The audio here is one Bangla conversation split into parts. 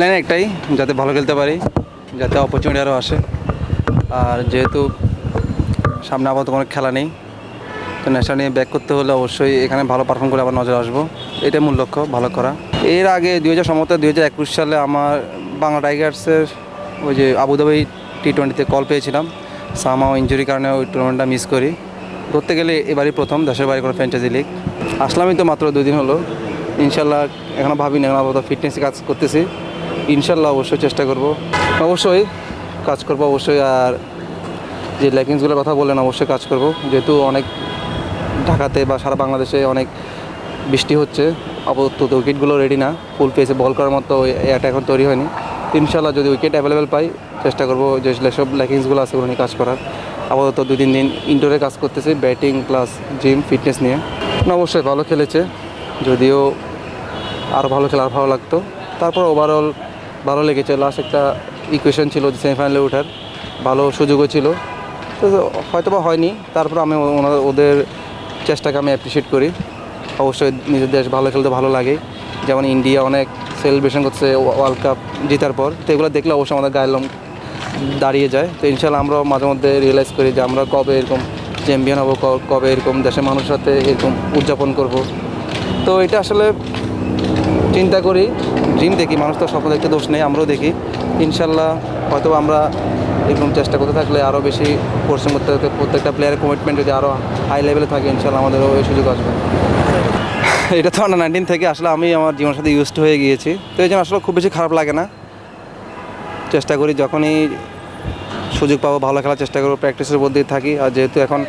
প্ল্যান একটাই, যাতে ভালো খেলতে পারি, যাতে অপরচুনিটি আরও আসে। আর যেহেতু সামনে আপাতত কোনো খেলা নেই, তো ন্যাশনাল নিয়ে ব্যাক করতে হলে অবশ্যই এখানে ভালো পারফর্ম করে আবার নজর আসব। এটাই মূল লক্ষ্য, ভালো করা। এর আগে দুই হাজার সম্ভবত দুই হাজার একুশ সালে আমার বাংলা টাইগার্সের ওই যে আবুধাবি টি টোয়েন্টিতে কল পেয়েছিলাম। সামাও ইঞ্জুরির কারণে ওই টুর্নামেন্টটা মিস করি। ধরতে গেলে এবারই প্রথম, দেশের বাইরে কোনো ফ্র্যাঞ্চাইজি লিগ আসলামই তো মাত্র দুই দিন হলো। ইনশাল্লাহ এখনও ভাবিনি, এখন আপাতত ফিটনেসে কাজ করতেছি। ইনশাল্লাহ অবশ্যই চেষ্টা করব। অবশ্যই কাজ করব, অবশ্যই আর যে ল্যাকিংসগুলোর কথা বললেন, অবশ্যই কাজ করব। যেহেতু অনেক ঢাকাতে বা সারা বাংলাদেশে অনেক বৃষ্টি হচ্ছে, আপাতত উইকেটগুলো রেডি না। ফুল পেসে বল করার মতো এটা এখন তৈরি হয়নি। ইনশাল্লাহ যদি উইকেট অ্যাভেলেবেল পাই, চেষ্টা করব যে সব ল্যাকিংসগুলো আছে ওগুলো কাজ করার। আপাতত দু তিন দিন ইনডোরে কাজ করতেছি ব্যাটিং প্লাস জিম ফিটনেস নিয়ে। অবশ্যই ভালো খেলেছে, যদিও আরও ভালো খেলে, আর ভালো লাগতো। তারপর ওভারঅল ভালো লেগেছে। লাস্ট একটা ইকুয়েশন ছিল সেমিফাইনালে ওঠার। ভালো সুযোগও ছিল। তো হয়তো বা হয়নি। তারপর আমি ওনাদের ওদের চেষ্টাকে আমি অ্যাপ্রিসিয়েট করি। অবশ্যই নিজের দেশ ভালো খেলতে ভালো লাগে। যেমন ইন্ডিয়া অনেক সেলিব্রেশন করছে ওয়ার্ল্ড কাপ জেতার পর। তো এগুলো দেখলে অবশ্যই আমাদের গায়ের লোম দাঁড়িয়ে যায়। তো ইনশাল্লাহ আমরাও মাঝে মধ্যে রিয়েলাইজ করি যে আমরা কবে এরকম চ্যাম্পিয়ন হব কবে এরকম দেশের মানুষের সাথে এরকম উদযাপন করব। তো এটা আসলে চিন্তা করি। ড্রিম দেখি, মানুষ তো স্বপ্ন দেখতে দোষ নেই, আমরাও দেখি। ইনশাল্লাহ হয়তো আমরা এরকম চেষ্টা করতে থাকলে আরও বেশি পরিশ্রম করতে থাকতে প্রত্যেকটা প্লেয়ারের কমিটমেন্ট যদি আরও হাই লেভেলে থাকে, ইনশাল্লাহ আমাদেরও এই সুযোগ আসবে। এটা তো আন্ডার নাইনটিন থেকে আসলে আমি আমার জীবনের সাথে ইউজড হয়ে গিয়েছি, তো এই জন্য আসলে খুব বেশি খারাপ লাগে না। চেষ্টা করি যখনই সুযোগ পাবো, ভালো খেলার চেষ্টা করব প্র্যাকটিসের দিয়ে থাকি। আর যেহেতু এখন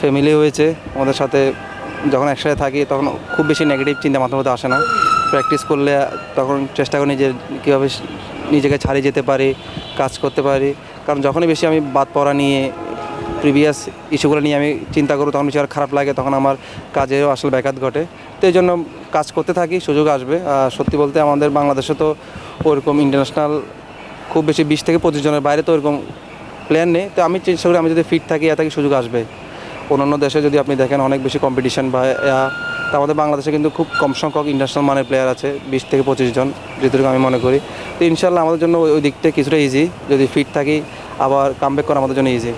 ফ্যামিলি হয়েছে, আমাদের সাথে যখন একসাথে থাকি, তখন খুব বেশি নেগেটিভ চিন্তা মাথার মধ্যে আসে না। প্র্যাকটিস করলে তখন চেষ্টা করি যে কীভাবে নিজেকে ছাড়িয়ে যেতে পারি, কাজ করতে পারি। কারণ যখনই বেশি আমি বাদ পড়া নিয়ে প্রিভিয়াস ইস্যুগুলো নিয়ে আমি চিন্তা করব তখন বেশি আর খারাপ লাগে, তখন আমার কাজেও আসলে ব্যাঘাত ঘটে। তো এই জন্য কাজ করতে থাকি, সুযোগ আসবে। আর সত্যি বলতে আমাদের বাংলাদেশে তো ওরকম ইন্টারন্যাশনাল খুব বেশি বিশ থেকে পঁচিশ জনের বাইরে তো ওরকম প্ল্যান নেই। তো আমি চেষ্টা করি আমি যদি ফিট থাকি, এ থাকি সুযোগ আসবে। অন্যান্য দেশে যদি আপনি দেখেন অনেক বেশি কম্পিটিশন বা তা আমাদের বাংলাদেশে কিন্তু খুব কম সংখ্যক ইন্টারন্যাশনাল মানের প্লেয়ার আছে, বিশ থেকে পঁচিশ জন, যেটুকু আমি মনে করি। তো ইনশাল্লাহ আমাদের জন্য ওই- দিকটা কিছুটা ইজি যদি ফিট থাকি, আবার কামব্যাক করা আমাদের জন্য ইজি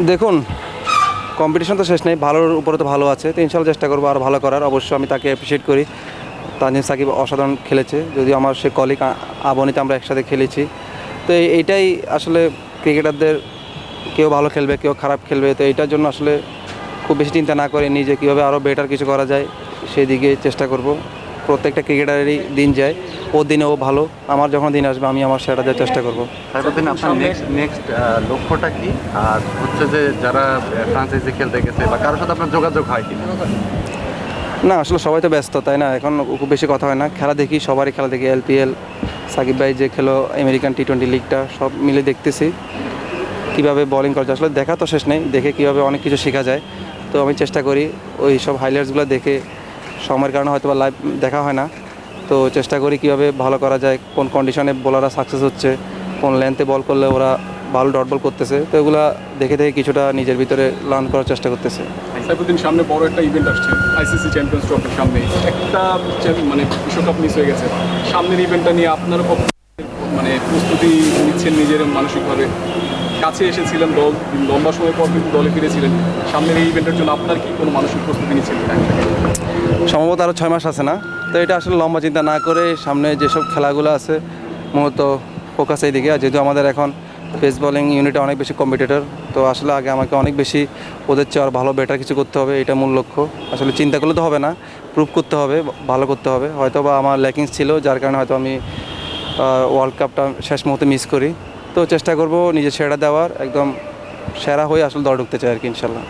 দেখুন কম্পিটিশন তো শেষ নেই, ভালোর উপরে তো ভালো আছে। তো ইনশাল্লাহ চেষ্টা করব আরও ভালো করার। অবশ্যই আমি তাকে অ্যাপ্রিসিয়েট করি। তানজিম সাকিব অসাধারণ খেলেছে। যদিও আমার সে কলিগ আবনিতে আমরা একসাথে খেলেছি। তো এই- এইটাই আসলে ক্রিকেটারদের কেউ ভালো খেলবে, কেউ খারাপ খেলবে। তো এইটার জন্য আসলে খুব বেশি চিন্তা না করে নিজে কীভাবে আরও বেটার কিছু করা যায় সেই দিকে চেষ্টা করব। প্রত্যেকটা ক্রিকেটারেরই দিন যায় ওর দিনে ও ভালো আমার যখন দিন আসবে আমি আমার সেটা দেওয়ার চেষ্টা করব। সাইফুদ্দিন আপনার নেক্সট নেক্সট লক্ষ্যটা কি? আর হচ্ছে যে যারা ফ্রান্সাইজি খেলতে গেছে বা কারোর সাথে আপনার যোগাযোগ হয় কিনা? না আসলে সবাই তো ব্যস্ত তাই না? এখন খুব বেশি কথা হয় না। খেলা দেখি সবারই খেলা দেখি এলপিএল সাকিব ভাই যে খেলো আমেরিকান টি টোয়েন্টি লিগটা সব মিলে দেখতেছি। কীভাবে বলিং করা যায় আসলে দেখা তো শেষ নেই দেখে কীভাবে অনেক কিছু শেখা যায়। তো আমি চেষ্টা করি ওই সব হাইলাইটসগুলো দেখে, সময়ের কারণে হয়তো বা লাইভ দেখা হয় না। তো চেষ্টা করি কীভাবে ভালো করা যায়, কোন কন্ডিশনে বোলাররা সাকসেস হচ্ছে, কোন লেন্থে বল করলে ওরা ভালো ডট বল করতেছে। তো এগুলা দেখে দেখে কিছুটা নিজের ভিতরে লার্ন করার চেষ্টা করতেছে। সাইফুদ্দিন, সামনে বড় একটা ইভেন্ট আসছে আইসিসি চ্যাম্পিয়ন্স ট্রফির সামনে একটা মানে বিশ্বকাপ মিস হয়ে গেছে। সামনের ইভেন্টটা নিয়ে আপনার মানে প্রস্তুতি নিচ্ছেন নিজের মানসিকভাবে? কাছে এসেছিলেন দল লম্বা সময় পর কিন্তু দলে ফিরেছিলেন। সামনের এই ইভেন্টের জন্য আপনার কি কোনো মানসিক প্রস্তুতি নিয়েছিলেন সম্ভবত আরও ছয় মাস আছে না? তো এটা আসলে লম্বা চিন্তা না করে সামনে যেসব খেলাগুলো আছে, মূলত ফোকাস এই দিকে আর যেহেতু আমাদের এখন পেস বলিং ইউনিটে অনেক বেশি কম্পিটিটর তো আসলে আগে আমাকে অনেক বেশি ওদের চেয়ে আর ভালো বেটার কিছু করতে হবে, এটা মূল লক্ষ্য। আসলে চিন্তা করলে তো হবে না প্রুভ করতে হবে, ভালো করতে হবে। হয়তো বা আমার ল্যাকিংস ছিল, যার কারণে হয়তো আমি ওয়ার্ল্ড কাপটা শেষ মুহূর্তে মিস করি। তো চেষ্টা করব নিজের সেরা দেওয়ার, একদম সেরা হয়ে আসলে দল ঢুকতে চাই আর কি, ইনশাল্লাহ।